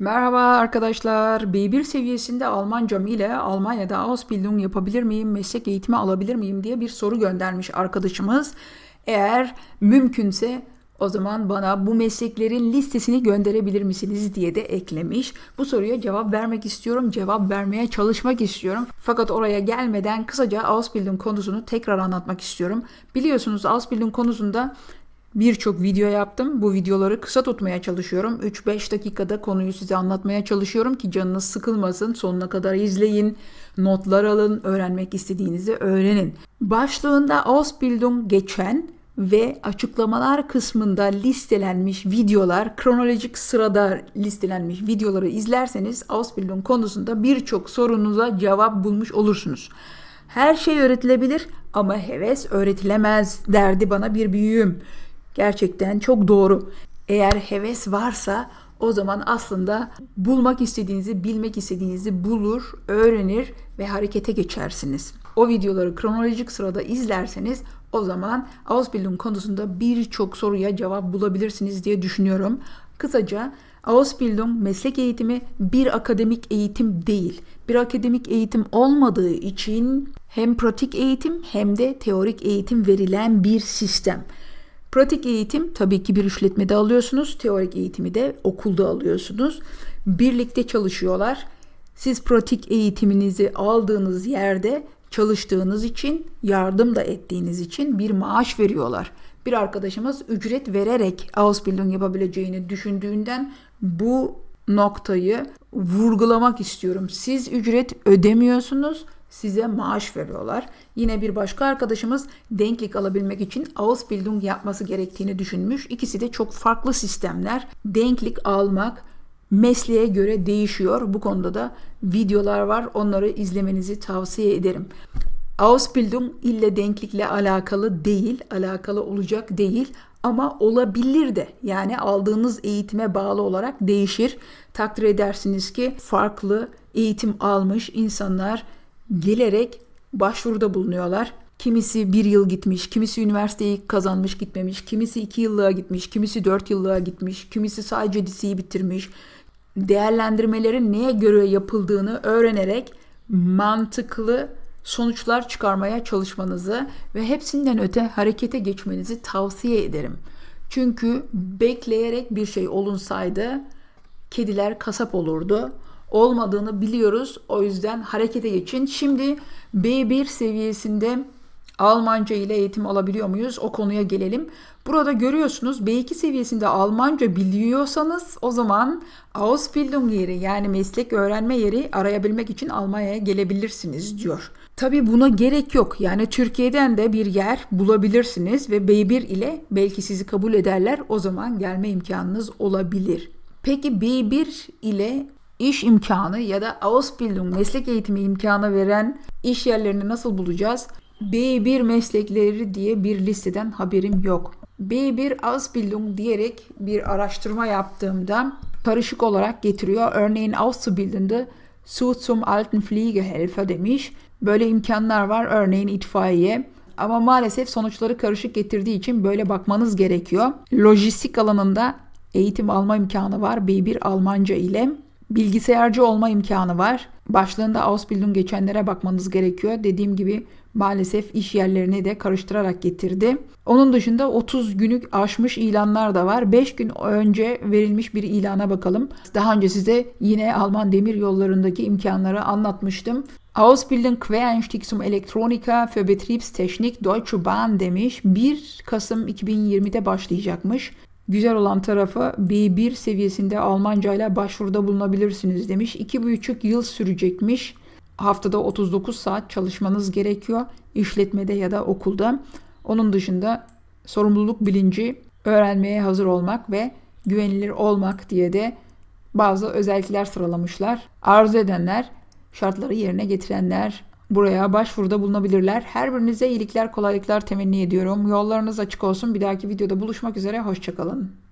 Merhaba arkadaşlar. B1 seviyesinde Almancam ile Almanya'da Ausbildung yapabilir miyim, meslek eğitimi alabilir miyim diye bir soru göndermiş arkadaşımız. Eğer mümkünse o zaman bana bu mesleklerin listesini gönderebilir misiniz diye de eklemiş. Bu soruya cevap vermek istiyorum, cevap vermeye çalışmak istiyorum. Fakat oraya gelmeden kısaca Ausbildung konusunu tekrar anlatmak istiyorum. Biliyorsunuz Ausbildung konusunda Birçok video yaptım. Bu videoları kısa tutmaya çalışıyorum. 3-5 dakikada konuyu size anlatmaya çalışıyorum ki canınız sıkılmasın. Sonuna kadar izleyin, notlar alın, öğrenmek istediğinizi öğrenin. Başlığında Ausbildung geçen ve açıklamalar kısmında listelenmiş videolar, kronolojik sırada listelenmiş videoları izlerseniz Ausbildung konusunda birçok sorunuza cevap bulmuş olursunuz. Her şey öğretilebilir ama heves öğretilemez derdi bana bir büyüğüm. Gerçekten çok doğru. Eğer heves varsa o zaman aslında bulmak istediğinizi, bilmek istediğinizi bulur, öğrenir ve harekete geçersiniz. O videoları kronolojik sırada izlerseniz o zaman Ausbildung konusunda birçok soruya cevap bulabilirsiniz diye düşünüyorum. Kısaca Ausbildung meslek eğitimi bir akademik eğitim değil. Bir akademik eğitim olmadığı için hem pratik eğitim hem de teorik eğitim verilen bir sistem. Pratik eğitim tabii ki bir işletmede alıyorsunuz. Teorik eğitimi de okulda alıyorsunuz. Birlikte çalışıyorlar. Siz pratik eğitiminizi aldığınız yerde çalıştığınız için, yardım da ettiğiniz için bir maaş veriyorlar. Bir arkadaşımız ücret vererek Ausbildung yapabileceğini düşündüğünden bu noktayı vurgulamak istiyorum. Siz ücret ödemiyorsunuz size maaş veriyorlar. Yine bir başka arkadaşımız denklik alabilmek için Ausbildung yapması gerektiğini düşünmüş. İkisi de çok farklı sistemler. Denklik almak mesleğe göre değişiyor. Bu konuda da videolar var. Onları izlemenizi tavsiye ederim. Ausbildung ille denklikle alakalı değil, alakalı olacak değil ama olabilir de. Yani aldığınız eğitime bağlı olarak değişir. Takdir edersiniz ki farklı eğitim almış insanlar gelerek başvuruda bulunuyorlar. Kimisi bir yıl gitmiş, kimisi üniversiteyi kazanmış gitmemiş, kimisi iki yıllığa gitmiş, kimisi dört yıllığa gitmiş, kimisi sadece liseyi bitirmiş. Değerlendirmelerin neye göre yapıldığını öğrenerek mantıklı sonuçlar çıkarmaya çalışmanızı ve hepsinden öte harekete geçmenizi tavsiye ederim. Çünkü bekleyerek bir şey olunsaydı kediler kasap olurdu olmadığını biliyoruz. O yüzden harekete geçin. Şimdi B1 seviyesinde Almanca ile eğitim alabiliyor muyuz? O konuya gelelim. Burada görüyorsunuz B2 seviyesinde Almanca biliyorsanız o zaman Ausbildung yeri yani meslek öğrenme yeri arayabilmek için Almanya'ya gelebilirsiniz diyor. Tabi buna gerek yok. Yani Türkiye'den de bir yer bulabilirsiniz ve B1 ile belki sizi kabul ederler. O zaman gelme imkanınız olabilir. Peki B1 ile iş imkanı ya da Ausbildung meslek eğitimi imkanı veren iş yerlerini nasıl bulacağız? B1 meslekleri diye bir listeden haberim yok. B1 Ausbildung diyerek bir araştırma yaptığımda karışık olarak getiriyor. Örneğin Auszubildende zu zum Altenpflegehelfer demiş. Böyle imkanlar var. Örneğin itfaiye. Ama maalesef sonuçları karışık getirdiği için böyle bakmanız gerekiyor. Lojistik alanında eğitim alma imkanı var B1 Almanca ile. Bilgisayarcı olma imkanı var. Başlığında Ausbildung geçenlere bakmanız gerekiyor. Dediğim gibi maalesef iş yerlerini de karıştırarak getirdi. Onun dışında 30 günlük aşmış ilanlar da var. 5 gün önce verilmiş bir ilana bakalım. Daha önce size yine Alman demir yollarındaki imkanları anlatmıştım. Ausbildung Quereinstieg zum Elektroniker für Betriebstechnik Deutsche Bahn demiş. 1 Kasım 2020'de başlayacakmış. Güzel olan tarafı B1 seviyesinde Almanca ile başvuruda bulunabilirsiniz demiş. 2,5 yıl sürecekmiş. Haftada 39 saat çalışmanız gerekiyor işletmede ya da okulda. Onun dışında sorumluluk bilinci, öğrenmeye hazır olmak ve güvenilir olmak diye de bazı özellikler sıralamışlar. Arzu edenler, şartları yerine getirenler buraya başvuruda bulunabilirler. Her birinize iyilikler, kolaylıklar temenni ediyorum. Yollarınız açık olsun. Bir dahaki videoda buluşmak üzere. Hoşçakalın.